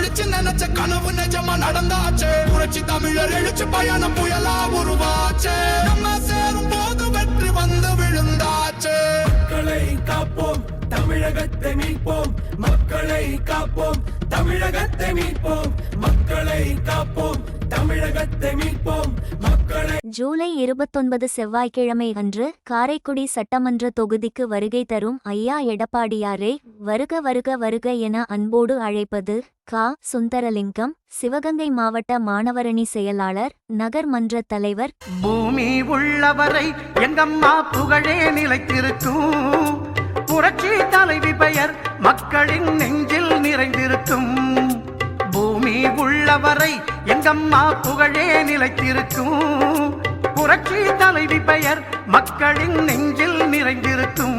கழிச்சு நினைச்ச கனவு நிஜமா நடந்தாச்சே? புரட்சி தமிழர் எழுச்சி பயணம் புயலா உருவாச்சே. நம்ம சேரும் போது வெற்றி வந்து விழுந்தாச்சே. மக்களை காப்போம் தமிழகத்தை மீட்போம். மக்களை காப்போம் தமிழகத்தை மீட்போம். மக்களை காப்போம் தமிழகத்தை மீட்போம். மக்களை ஜூலை இருபத்தொன்பது செவ்வாய்க்கிழமை அன்று காரைக்குடி சட்டமன்ற தொகுதிக்கு வருகை தரும் ஐயா எடப்பாடியாரே வருக வருக வருக என அன்போடு அழைப்பது கா. சுந்தரலிங்கம் சிவகங்கை மாவட்ட மாணவரணி செயலாளர் நகர் மன்ற தலைவர். பூமி உள்ளவரை எங்கம்மா புகழே நிலைத்திருக்கும் புரட்சி தலைவி பெயர் மக்களின் நெஞ்சில் நிறைந்திருக்கும் பூமி உள்ளவரை எங்கம்மா புகழே நிலைத்திருக்கும் புரட்சி தலைவி பெயர் மக்களின் நெஞ்சில் நிறைந்திருக்கும்